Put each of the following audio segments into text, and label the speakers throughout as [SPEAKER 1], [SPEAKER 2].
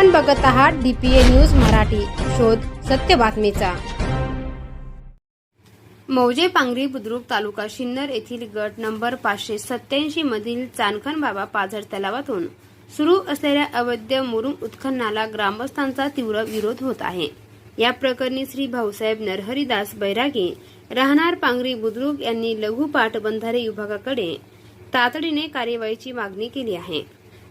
[SPEAKER 1] आपण बघत आहात डीपीए न्यूज मराठी. शोध सत्य बातमीचा. मौजे पांगरी बुद्रुक तालुका शिन्नर येथील गट नंबर पाचशे सत्याऐंशी मधील चानखन बाबा पाझर तलावातून सुरू असलेल्या अवैध मुरुम उत्खननाला ग्रामस्थांचा तीव्र विरोध होत आहे. या प्रकरणी श्री भाऊसाहेब नरहरिदास बैरागी राहणार पांगरी बुद्रुक यांनी लघु पाटबंधारे विभागाकडे तातडीने कार्यवाहीची मागणी केली आहे.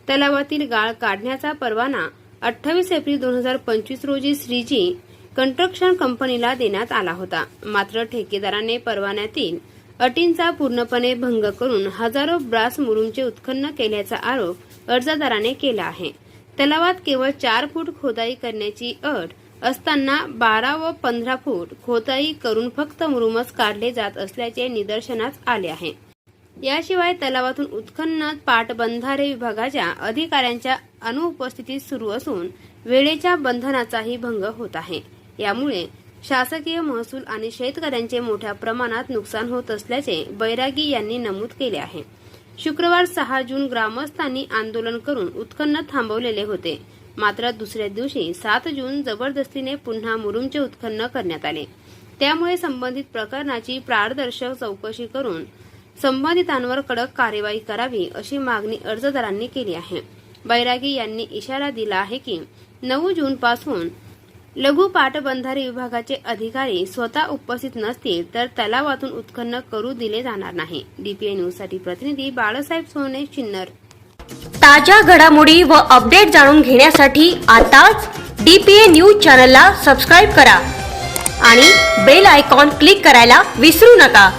[SPEAKER 1] तलावातील गाळ काढण्याचा परवाना अठ्ठावीस एप्रिल दोन हजार पंचवीस रोजी श्रीजी कंस्ट्रक्शन कंपनीला देण्यात आला होता. मात्र ठेकेदाराने परवान्यातील अटींचा पूर्णपणे भंग करून हजारो ब्रास मुरुमचे उत्खनन केल्याचा आरोप अर्जदाराने केला आहे. तलावात केवळ चार फूट खोदाई करण्याची अट असताना बारा व पंधरा फूट खोदाई करून फक्त मुरुमच काढले जात असल्याचे निदर्शनास आले आहे. याशिवाय तलावातून उत्खनन पाटबंधारे विभागाच्या अधिकाऱ्यांच्या अनुपस्थितीत सुरू असून वेळेच्या बंधनाचाही भंग होत आहे. यामुळे शासकीय महसूल आणि शेतकऱ्यांचे मोठ्या प्रमाणात नुकसान होत असल्याचे बैरागी यांनी नमूद केले आहे. शुक्रवार सहा जून ग्रामस्थांनी आंदोलन करून उत्खनन थांबवलेले होते. मात्र दुसऱ्या दिवशी सात जून जबरदस्तीने पुन्हा मुरुमचे उत्खनन करण्यात आले. त्यामुळे संबंधित प्रकरणाची पारदर्शक चौकशी करून संबंधितांवर कडक कार्यवाही करावी अशी मागणी अर्जदारांनी केली आहे. बैरागी यांनी इशारा दिला आहे की नऊ जून पासून लघु पाटबंधारे विभागाचे अधिकारी स्वतः उपस्थित नसतील तर तलावातून उत्खनन करू दिले जाणार नाही. डीपीए न्यूजसाठी प्रतिनिधी बाळासाहेब सोने चिन्नर.
[SPEAKER 2] ताज्या घडामोडी व अपडेट जाणून घेण्यासाठी आताच डीपीए न्यूज चॅनलला सबस्क्राईब करा आणि बेल आयकॉन क्लिक करायला विसरू नका.